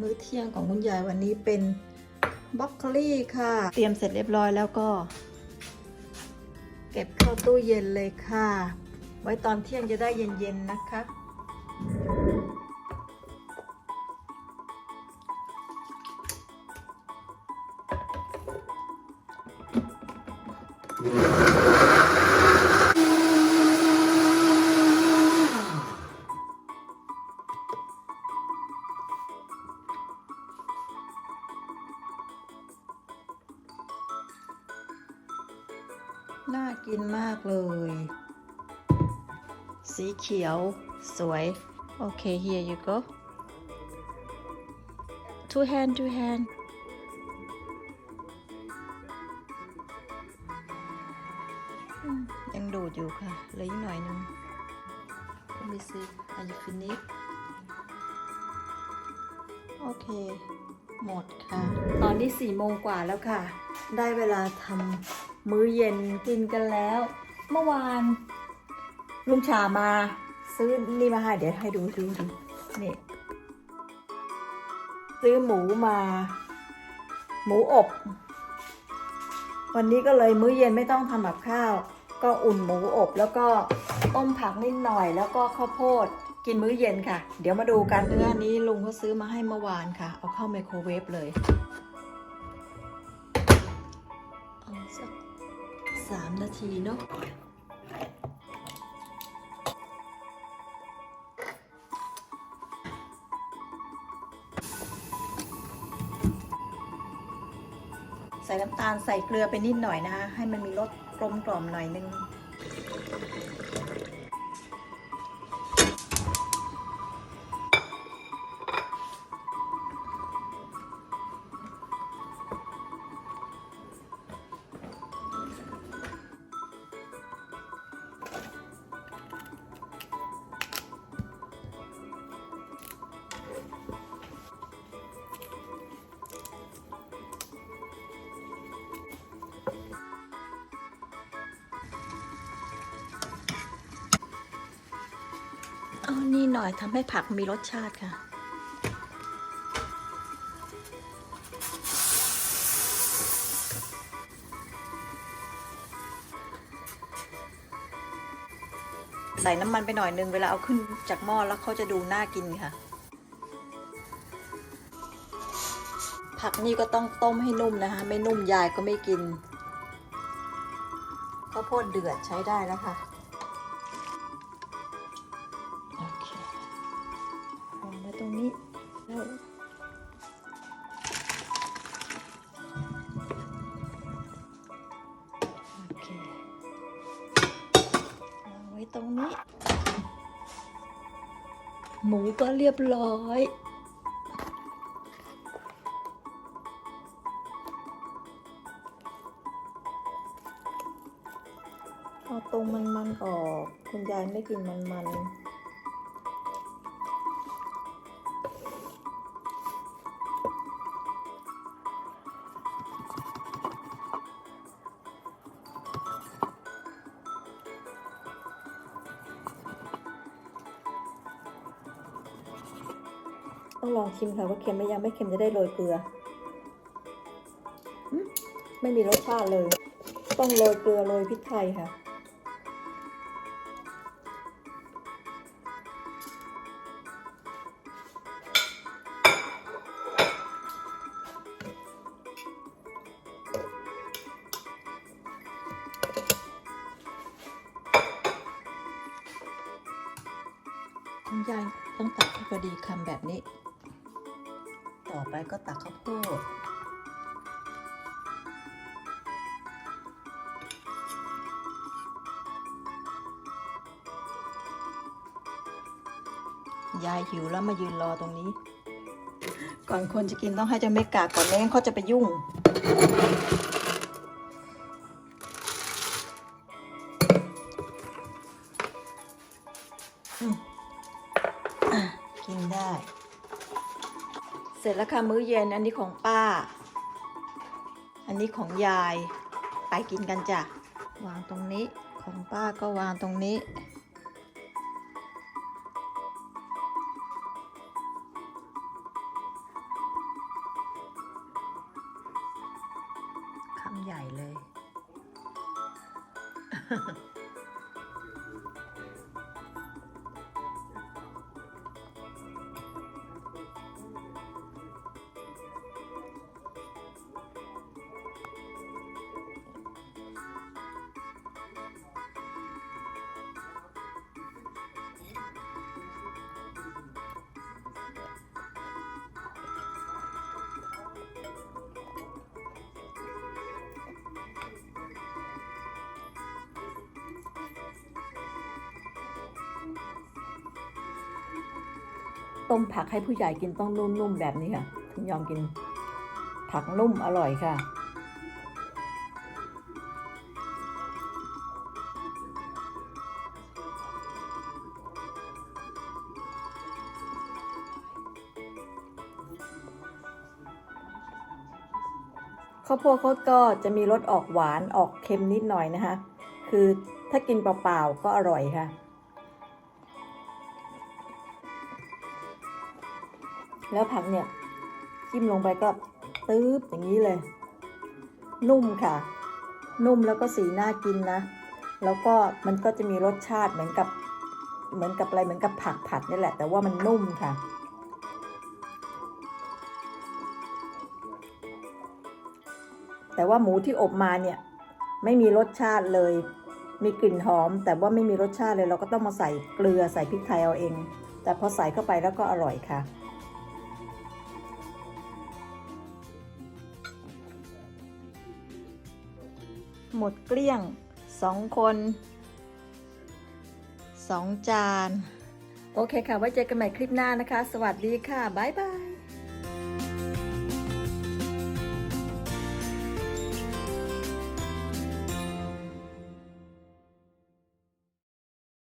มื้อเที่ยงของคุณยายวันนี้เป็นบล็อกโคลี่ค่ะ เตรียมเสร็จเรียบร้อยแล้วก็ เก็บเข้าตู้เย็นเลยค่ะ ไว้ตอนเที่ยงจะได้เย็นๆนะคะ น่ากินมากเลย สีเขียว สวย โอเค here you go two hand two hand อืมยังดูดอยู่ค่ะเหลืออีกหน่อยนึง Let me see are you finished โอเค หมดค่ะ ตอนนี้สี่โมงกว่าแล้วค่ะ ได้เวลาทำ มื้อเย็นกินกันแล้ว เมื่อวานลุงชามาซื้อนี่มาให้เดี๋ยวให้ดูดูดูนี่ซื้อหมูมา หมูอบ วันนี้ก็เลยมื้อเย็นไม่ต้องทำกับข้าว ก็อุ่นหมูอบแล้วก็ต้มผักนิดหน่อยแล้วก็ข้าวโพดกินมื้อเย็นค่ะ เดี๋ยวมาดูกันเนื้อนี้ลุงเขาซื้อมาให้เมื่อวานค่ะ เอาเข้าไมโครเวฟเลย 3 นาทีเนาะใส่น้ำตาลใส่เกลือไปนิดหน่อยนะคะ ให้มันมีรสกลมกล่อมหน่อยนึง เอานี่หน่อยทำให้ผักมีรสชาติค่ะ ใส่น้ำมันไปหน่อยนึง เวลาเอาขึ้นจากหม้อแล้วเขาจะดูน่ากินค่ะ ผักนี่ก็ต้องต้มให้นุ่มนะคะ ไม่นุ่มยายก็ไม่กินข้าวโพดเดือดใช้ได้แล้วค่ะ ตรงนี้ หมูก็เรียบร้อย เอาตรงมันมันๆออก คุณยายไม่กินมันมัน ต้องลองชิมค่ะว่าเค็มไหมยังไม่เค็มจะได้โรยเกลืออืมไม่มีรสชาติเลย ต้องโรยเกลือโรยพริกไทยค่ะ คุณยายต้องตักให้พอดีคำแบบนี้ ต่อไปก็ตักข้าวโพดยายหิวแล้วมายืนรอตรงนี้ ก่อนคนจะกินต้องให้เจ้าเมกาก่อนไม่งั้นเขาจะไปยุ่ง กินได้ เสร็จแล้วค่ะมื้อเย็นอันนี้ของป้า อันนี้ของยาย ไปกินกันจ้ะ วางตรงนี้ ของป้าก็วางตรงนี้ คำใหญ่เลย ต้มผักให้ผู้ใหญ่กินต้องนุ่มๆแบบนี้ค่ะ ถึงยอมกิน ผักนุ่มอร่อยค่ะ ข้าวโพดก็จะมีรสออกหวานออกเค็มนิดหน่อยนะคะ คือถ้ากินเปล่าๆก็อร่อยค่ะ แล้วผักเนี่ยจิ้มลงไปก็ตื๊บอย่างนี้เลย นุ่มค่ะ นุ่มแล้วก็สีน่ากินนะ แล้วก็มันก็จะมีรสชาติเหมือนกับเหมือนกับอะไรเหมือนกับผักผัดนี่แหละ แต่ว่ามันนุ่มค่ะ แต่ว่าหมูที่อบมาเนี่ยไม่มีรสชาติเลย มีกลิ่นหอม แต่ว่าไม่มีรสชาติเลย เราก็ต้องมาใส่เกลือใส่พริกไทยเอาเอง แต่พอใส่เข้าไปแล้วก็อร่อยค่ะ หมดเกลี้ยงสองคนสองจาน โอเคค่ะ ไว้เจอกันใหม่คลิปหน้านะคะ สวัสดีค่ะ บ๊ายบาย